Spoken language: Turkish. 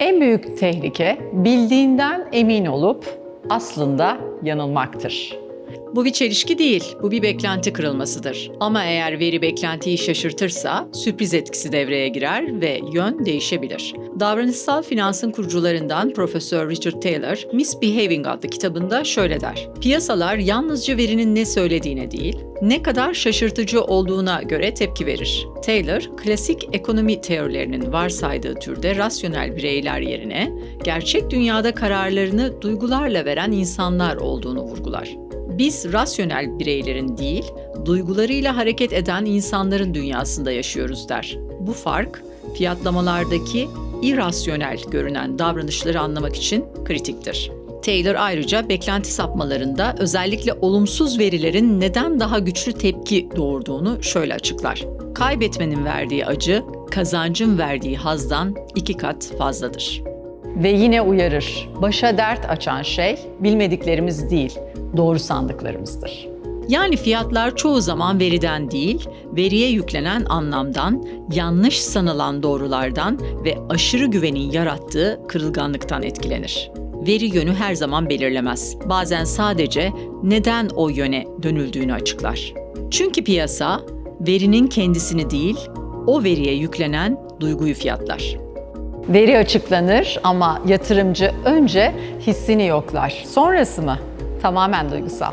En büyük tehlike bildiğinden emin olup aslında yanılmaktır. Bu bir çelişki değil, bu bir beklenti kırılmasıdır. Ama eğer veri beklentiyi şaşırtırsa sürpriz etkisi devreye girer ve yön değişebilir. Davranışsal finansın kurucularından Profesör Richard Taylor, Misbehaving adlı kitabında şöyle der. Piyasalar yalnızca verinin ne söylediğine değil, ne kadar şaşırtıcı olduğuna göre tepki verir. Taylor, klasik ekonomi teorilerinin varsaydığı türde rasyonel bireyler yerine gerçek dünyada kararlarını duygularla veren insanlar olduğunu vurgular. Biz rasyonel bireylerin değil, duygularıyla hareket eden insanların dünyasında yaşıyoruz der. Bu fark, fiyatlamalardaki irrasyonel görünen davranışları anlamak için kritiktir. Taylor ayrıca beklenti sapmalarında özellikle olumsuz verilerin neden daha güçlü tepki doğurduğunu şöyle açıklar. Kaybetmenin verdiği acı, kazancın verdiği hazdan iki kat fazladır. Ve yine uyarır. Başa dert açan şey bilmediklerimiz değil, doğru sandıklarımızdır. Yani fiyatlar çoğu zaman veriden değil, veriye yüklenen anlamdan, yanlış sanılan doğrulardan ve aşırı güvenin yarattığı kırılganlıktan etkilenir. Veri yönü her zaman belirlemez. Bazen sadece neden o yöne dönüldüğünü açıklar. Çünkü piyasa verinin kendisini değil, o veriye yüklenen duyguyu fiyatlar. Veri açıklanır ama yatırımcı önce hissini yoklar. Sonrası mı? Tamamen duygusal.